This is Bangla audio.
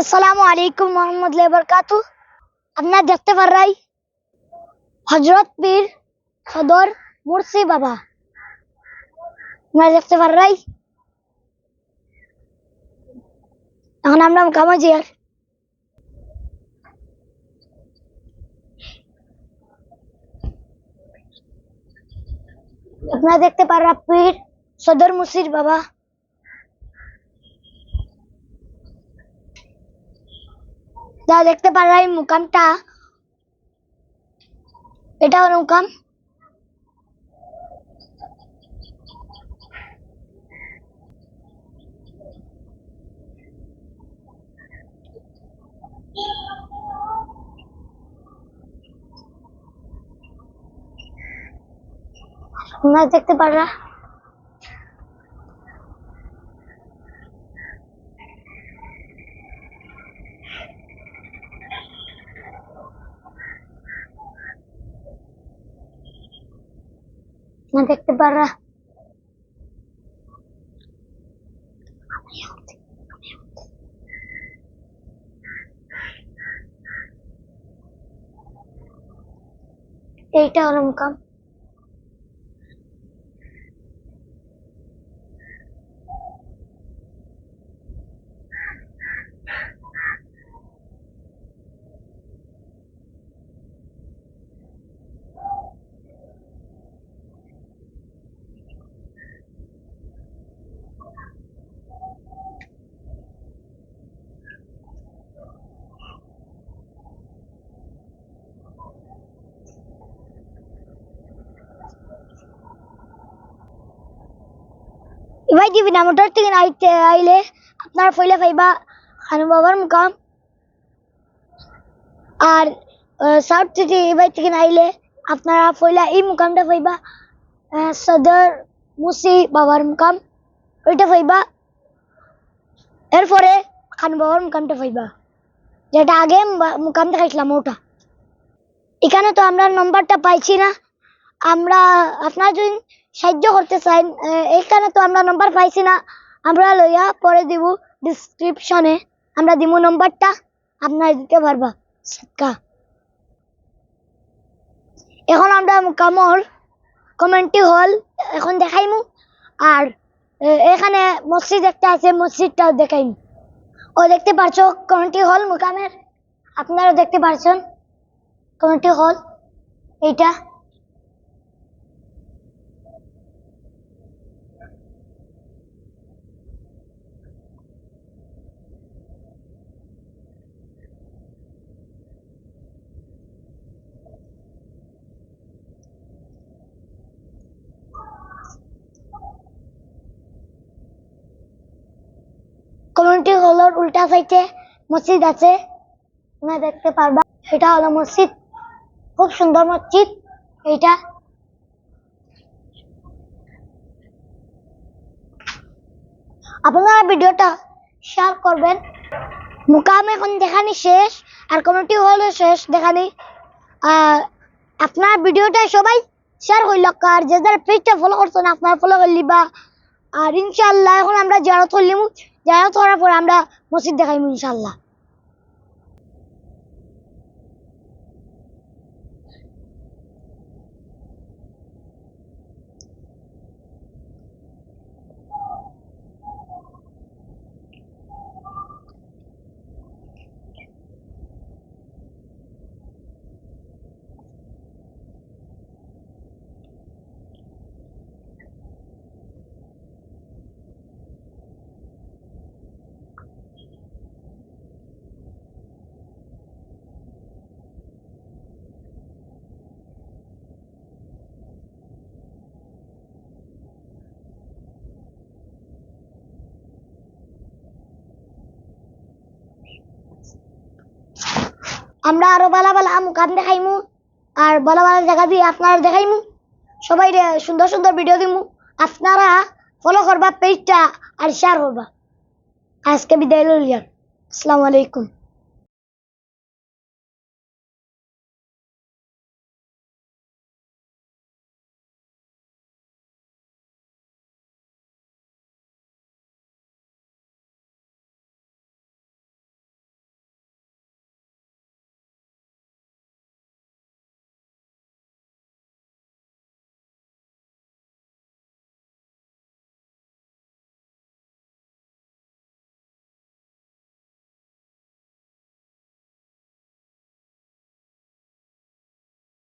আসসালামু আলাইকুম মোহাম্মদুল্লাহ বরকাতু আপনার দেখতে পারাই হজরত পীর সদর মুর্শি বাবা। আপনারা দেখতে পারাই এখন আমরা কামাজি আর আপনারা দেখতে পারা পীর সদর মুর্শির বাবা। যা দেখতে পারাই মুকামটা। এটা হলো মুকাম। তোমরা দেখতে পারা না দেখতে পারা এইটা ওরম মুকাম। এবার দিবি না, মোটর থেকে আইতে, আইলে আপনার ফইলে পাইবা খানু বাবার মুকাম। আর সাউথ থেকে এবার থেকে আইলে আপনারা ফইলা এই মুকামটা পাইবা সদর মুসি বাবার মুকাম। ওইটা পাইবা। এরপরে খানু বাবার মুকামটা পাইবা। যেটা আগে মুকাম দেখাইছিলাম ওটা। এখানে তো আমরা নম্বরটা পাইছি না। আমরা আপনার যদি সাহায্য করতে আহ, এখানে তো আমরা নম্বর পাইছি না। আমরা লইয়া পরে দিব ডিসক্রিপশনে আমরা দিব নম্বরটা আপনারা দিতে পারবা। সৎকা এখন আমরা কামর কমেন্টি হল এখন দেখাইমু। আর এখানে মসজিদ একটা আছে মসজিদটাও দেখাইমু। ও দেখতে পারছ? কমেন্টি হল মুকামের। আপনারা দেখতে পারছেন? কমেন্টি হল এইটা। কমিউনিটি হলের উল্টা সাইডে মসজিদ আছে। তোমরা দেখতে পারবা, এটা হলো মসজিদ খুব সুন্দর মসজিদ এইটা। আপনারা ভিডিওটা শেয়ার করবেন। মুকাম এখন দেখানি শেষ, আর কমিউনিটি হলও শেষ দেখানি। আর আপনার ভিডিওটা সবাই শেয়ার করল, আর যে যারা পেজটা ফলো করছেন আপনারা ফলো করলি বা আর ইনশাল্লাহ এখন আমরা জারত করলিম জারত ধরা পড়ে আমরা মসজিদ দেখাইবো ইনশাল্লাহ আমরা আরও ভালো ভালো মুখান দেখাইমু, আর ভালো ভালো জায়গা দিয়ে আপনারা দেখাইমু। সবাই সুন্দর সুন্দর ভিডিও দিমু। আপনারা ফলো করবা পেজটা আর শেয়ার করবা। আজকে বিদায় লইলাম। আসসালামু আলাইকুম।